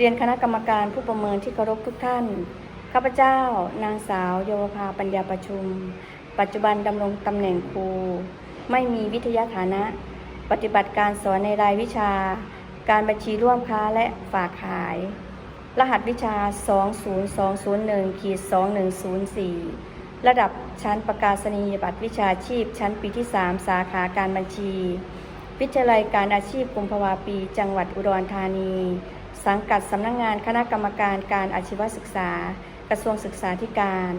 เรียนคณะกรรมการผู้ประเมินที่เคารพทุกท่าน ข้าพเจ้า นางสาวโยภาปัญญาประชุม ปัจจุบันดำรงตำแหน่งครู ไม่มีวิทยาฐานะ ปฏิบัติการสอนในรายวิชา การบัญชีร่วมค้าและฝากขาย รหัสวิชา 20201ขีด2104 ระดับชั้นประกาศนียบัตรวิชาชีพ ชั้นปีที่ 3 สาขาการบัญชี วิทยาลัยการอาชีพกุมภาวาปี จังหวัดอุดรธานี สังกัดสำนักงงานคณะกรรมการการอาชีวศึกษา กระทรวงศึกษาธิการ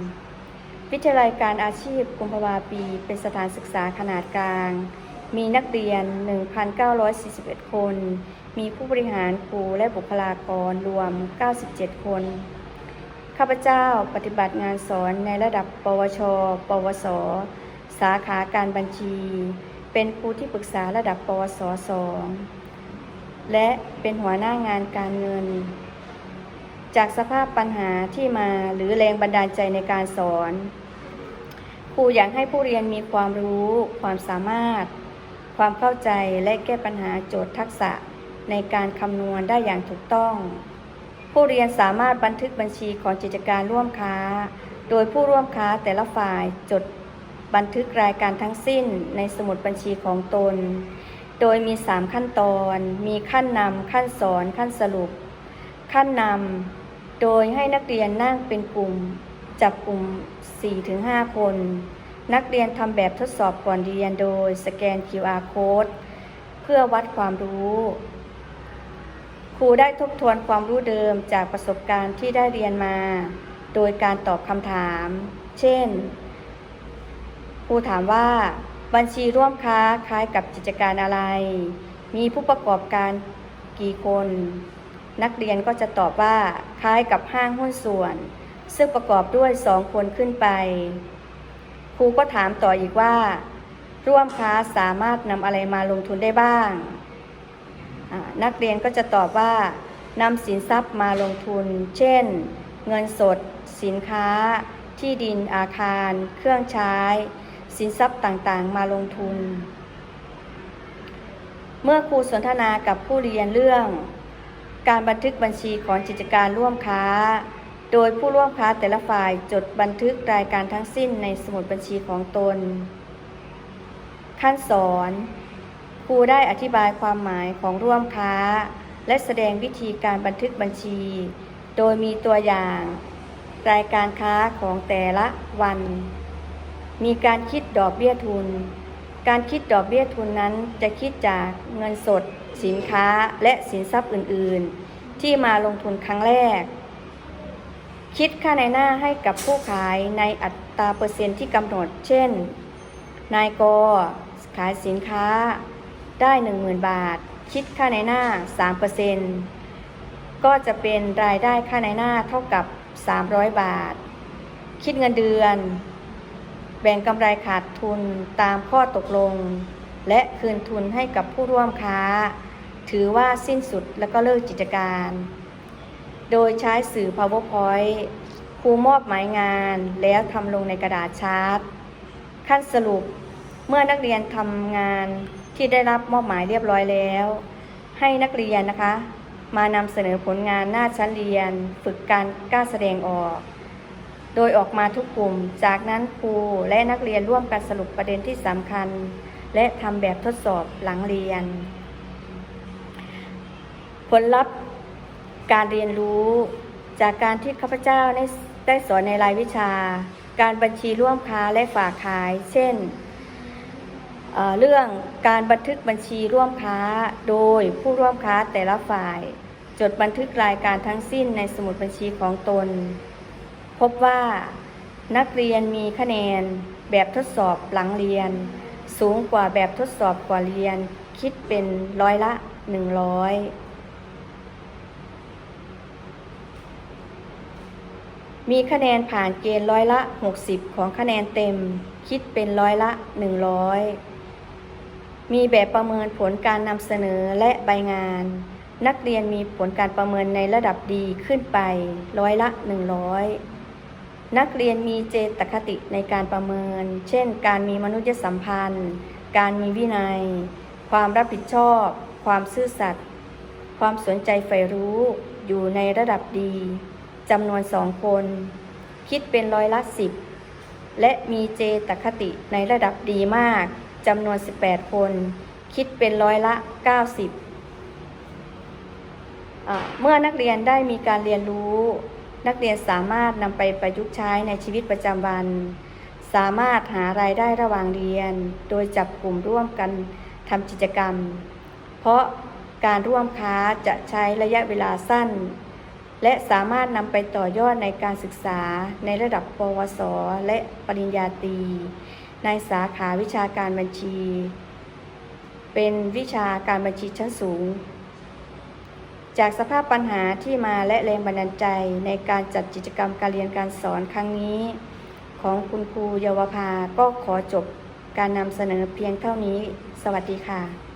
วิทยาลัยการอาชีพกุมภาวาปี เป็นสถานศึกษาขนาดกลาง มีนักเรียน 1,941 คน มีผู้บริหารครูและบุคลากรรวม 97 คน ข้าพเจ้าปฏิบัติงานสอนในระดับ ปวช ปวส สาขาการบัญชี เป็นครูที่ปรึกษาระดับ ปวสสอง และเป็นหัวหน้างานการเงิน จากสภาพปัญหาที่มาหรือแรงบันดาลใจในการสอน ครูอยากให้ผู้เรียนมีความรู้ ความสามารถ ความเข้าใจและแก้ปัญหาโจทย์ทักษะในการคำนวณได้อย่างถูกต้อง ผู้เรียนสามารถบันทึกบัญชีของกิจการร่วมค้า โดยผู้ร่วมค้าแต่ละฝ่ายจดบันทึกรายการทั้งสิ้นในสมุดบัญชีของตน โดยมี 3 ขั้นตอน มีขั้นนำขั้นสอนขั้นสรุป ขั้นนำโดยให้นักเรียนนั่งเป็นกลุ่ม จับกลุ่ม 4-5 คน นักเรียนทำแบบทดสอบก่อนเรียนโดยสแกน QR code เพื่อวัดความรู้ครูได้ทบทวนความรู้เดิมจากประสบการณ์ที่ได้เรียนมา โดยการตอบคำถาม เช่น ครูถามว่า บัญชีร่วมค้าคล้ายกับกิจการอะไร มีผู้ประกอบการกี่คน นักเรียนก็จะตอบว่าคล้ายกับห้างหุ้นส่วน ซึ่งประกอบด้วยสองคนขึ้นไป ครูก็ถามต่ออีกว่า ร่วมค้าสามารถนำอะไรมาลงทุนได้บ้าง นักเรียนก็จะตอบว่านำสินทรัพย์มาลงทุน เช่น เงินสด สินค้า ที่ดินอาคาร เครื่องใช้ สินทรัพย์ต่างๆ มาลงทุน เมื่อครูสนทนากับผู้เรียนเรื่อง การบันทึกบัญชีของกิจการร่วมค้า โดยผู้ร่วมค้าแต่ละฝ่ายจดบันทึกรายการทั้งสิ้นในสมุดบัญชีของตน ขั้นสอนครูได้อธิบายความหมายของร่วมค้า และแสดงวิธีการบันทึกบัญชี โดยมีตัวอย่าง รายการค้าของแต่ละวัน มีการคิดดอกเบี้ยทุน การคิดดอกเบี้ยทุนนั้นจะคิดจากเงินสด สินค้าและสินทรัพย์อื่น ๆ ที่มาลงทุนครั้งแรก คิดค่าในหน้าให้กับผู้ขายในอัตราเปอร์เซ็นต์ที่กำหนด เช่น นายกขายสินค้าได้ 10,000 บาท คิดค่าในหน้า 3%ก็จะเป็นรายได้ค่าในหน้าเท่ากับ 300 บาท คิดเงินเดือน แบ่งกำไรขาดทุนตามข้อตกลง และคืนทุนให้กับผู้ร่วมค้า ถือว่าสิ้นสุดและก็เลิกกิจการ โดยใช้สื่อ PowerPoint ครูมอบหมายงานแล้วทำลงในกระดาษชาร์ตขั้นสรุปเมื่อนักเรียนทำงานที่ได้รับมอบหมายเรียบร้อยแล้ว ให้นักเรียนนะคะ มานำเสนอผลงานหน้าชั้นเรียน ฝึกการกล้าแสดงออก โดยออกมาทุกกลุ่ม จากนั้นครูและนักเรียนร่วมกันสรุปประเด็นที่สำคัญ และทำแบบทดสอบหลังเรียน ผลลัพธ์การเรียนรู้จากการที่ข้าพเจ้าได้ได้สอนในรายวิชา การบัญชีร่วมค้าและฝากขาย เช่นเเรื่องการบันทึกบัญชีร่วมค้าโดยผู้ร่วมค้าแต่ละฝ่าย จดบันทึกรายการทั้งสิ้นในสมุดบัญชีของตน พบว่านักเรียนมีคะแนนแบบทดสอบหลังเรียน สูงกว่าแบบทดสอบก่อนเรียน คิดเป็นร้อยละ 100 มีคะแนนผ่านเกณฑ์ร้อยละ 60 ของคะแนนเต็ม คิดเป็นร้อยละ 100 มีแบบประเมินผลการนำเสนอและใบงาน นักเรียนมีผลการประเมินในระดับดีขึ้นไปร้อยละ 100 นักเรียนมีเจตคติในการประเมิน เช่น การมีมนุษยสัมพันธ์ การมีวินัย ความรับผิดชอบ ความซื่อสัตย์ ความสนใจใฝ่รู้ อยู่ในระดับดีจำนวนสองคน คิดเป็นร้อยละสิบ และมีเจตคติในระดับดีมากจำนวน 18 คน คิดเป็นร้อยละ 90 เมื่อนักเรียนได้มีการเรียนรู้ นักเรียนสามารถนำไปประยุกต์ใช้ในชีวิตประจำวัน สามารถหารายได้ระหว่างเรียน โดยจับกลุ่มร่วมกันทำกิจกรรม เพราะการร่วมค้าจะใช้ระยะเวลาสั้น และสามารถนำไปต่อยอดในการศึกษาในระดับปวส และปริญญาตรีในสาขาวิชาการบัญชี เป็นวิชาการบัญชีชั้นสูง จากสภาพปัญหาที่มาและแรงบันดาลใจในการจัดกิจกรรมการเรียนการสอนครั้งนี้ ของคุณครูเยาวภาก็ขอจบการนำเสนอเพียงเท่านี้ สวัสดีค่ะ